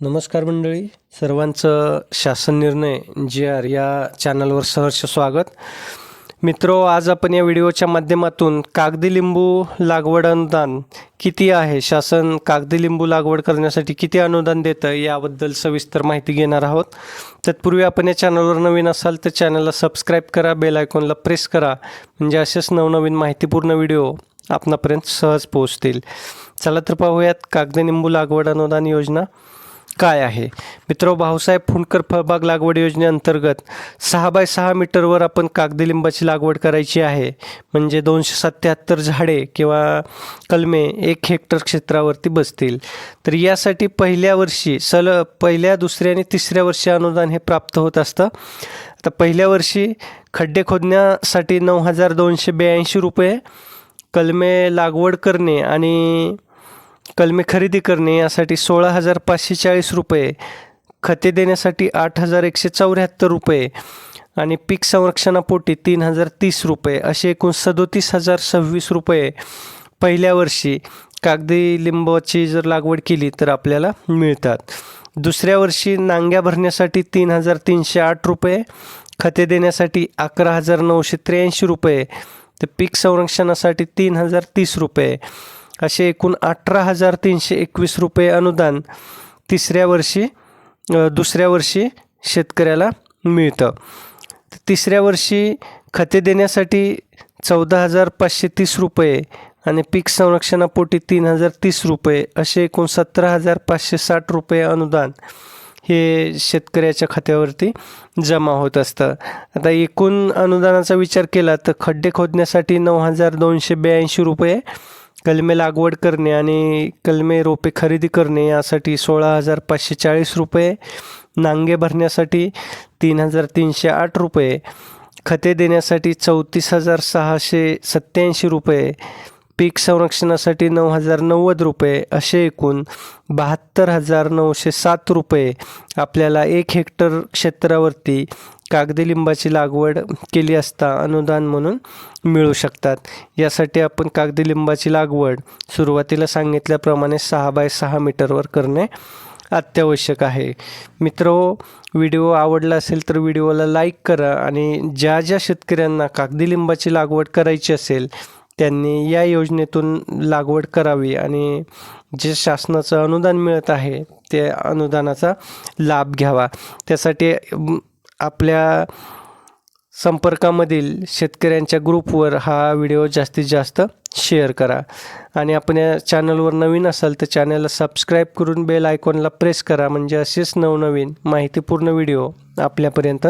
नमस्कार मंडळी. सर्वांचं शासन निर्णय जे आर या चॅनलवर सहर्ष स्वागत. मित्रो आज आपण या व्हिडिओच्या माध्यमातून कागदी लिंबू लागवड अनुदान किती आहे? शासन कागदी लिंबू लागवड करण्यासाठी किती अनुदान देतं याबद्दल सविस्तर माहिती घेणार आहोत. तत्पूर्वी आपण या चॅनलवर नवीन असाल तर चॅनलला सबस्क्राईब करा बेल आयकॉनला प्रेस करा म्हणजे असेच नवनवीन माहितीपूर्ण व्हिडिओ आपणापर्यंत सहज पोहोचतील. चला तर पाहूयात कागदी लिंबू लागवड अनुदान योजना. काय आहे? मित्र भाऊसाहेब फुंडकर फळबाग लागवड योजनेअंतर्गत सहा बाय सहा मीटरवर आपण कागदी लिंबाची लागवड करायची आहे. म्हणजे दोनशे सत्याहत्तर झाडे किंवा कलमे एक हेक्टर क्षेत्रावरती बसतील. तर यासाठी पहिल्या वर्षी सल पहिल्या दुसऱ्या आणि तिसऱ्या वर्षी अनुदान हे प्राप्त होत असतं. आता पहिल्या वर्षी खड्डे खोदण्यासाठी नऊ हजार दोनशे ब्याऐंशी रुपये कलमे लागवड करणे आणि कलमे खरेदी करणे यासाठी सोळा हजार पाचशे चाळीस रुपये खते देण्यासाठी आठ हजार एकशे चौऱ्याहत्तर रुपये आणि पीक संरक्षणापोटी तीन हजार तीस रुपये असे एकूण सदोतीस हजार सव्वीस रुपये पहिल्या वर्षी कागदी लिंबाची जर लागवड केली तर आपल्याला मिळतात. दुसऱ्या वर्षी नांग्या भरण्यासाठी तीन हजार तीनशे आठ रुपये खते देण्यासाठी अकरा हजार नऊशे त्र्याऐंशी रुपये तर पीक संरक्षणासाठी तीन हजार तीस रुपये. असे एकूण अठरा हजार तीनशे एकवीस रुपये अनुदान तिसऱ्या वर्षी दुसऱ्या वर्षी शेतकऱ्याला मिळतं. तिसऱ्या वर्षी खते देण्यासाठी चौदा हजार पाचशे तीस रुपये आणि पीक संरक्षणापोटी तीन हजार तीस रुपये असे एकूण सतरा हजार पाचशे साठ रुपये अनुदान हे शेतकऱ्याच्या खात्यावरती जमा होत असतं. आता एकूण अनुदानाचा विचार केला तर खड्डे खोदण्यासाठी नऊ हजार दोनशे ब्याऐंशी रुपये कलमे लागवड करणे आणि कलमे रोपे खरेदी करणे यासाठी सोळा हजार पाचशे चाळीस रुपये नांगे भरण्यासाठी तीन हजार तीनशे आठ रुपये खते देण्यासाठी चौतीस हजार सहाशे सत्त्याऐंशी रुपये पीक संरक्षणासाठी नऊ हजार नव्वद रुपये असे एकूण बहात्तर हजार नऊशे सात रुपये आपल्याला एक हेक्टर क्षेत्रावरती कागदी लिंबाची लागवड केली असता अनुदान म्हणून मिळू शकतात. यासाठी आपण कागदी लिंबाची लागवड सुरुवातीला सांगितल्याप्रमाणे सहा बाय सहा मीटरवर करणे अत्यावश्यक आहे. मित्र व्हिडिओ आवडला असेल तर व्हिडिओला लाईक करा आणि ज्या ज्या शेतकऱ्यांना कागदी लिंबाची लागवड करायची असेल त्यांनी या योजनेतून लागवड करावी आणि जे शासनाचं अनुदान मिळत आहे ते अनुदानाचा लाभ घ्यावा. त्यासाठी आपल्या संपर्कामधील शेतकऱ्यांच्या ग्रुपवर हा व्हिडिओ जास्तीत जास्त शेअर करा. आणि आपण या चॅनलवर नवीन असाल तर चॅनलला सबस्क्राईब करून बेल आयकॉनला प्रेस करा. म्हणजे असेच नवनवीन माहितीपूर्ण व्हिडिओ आपल्यापर्यंत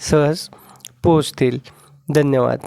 सहज पोहोचतील. धन्यवाद.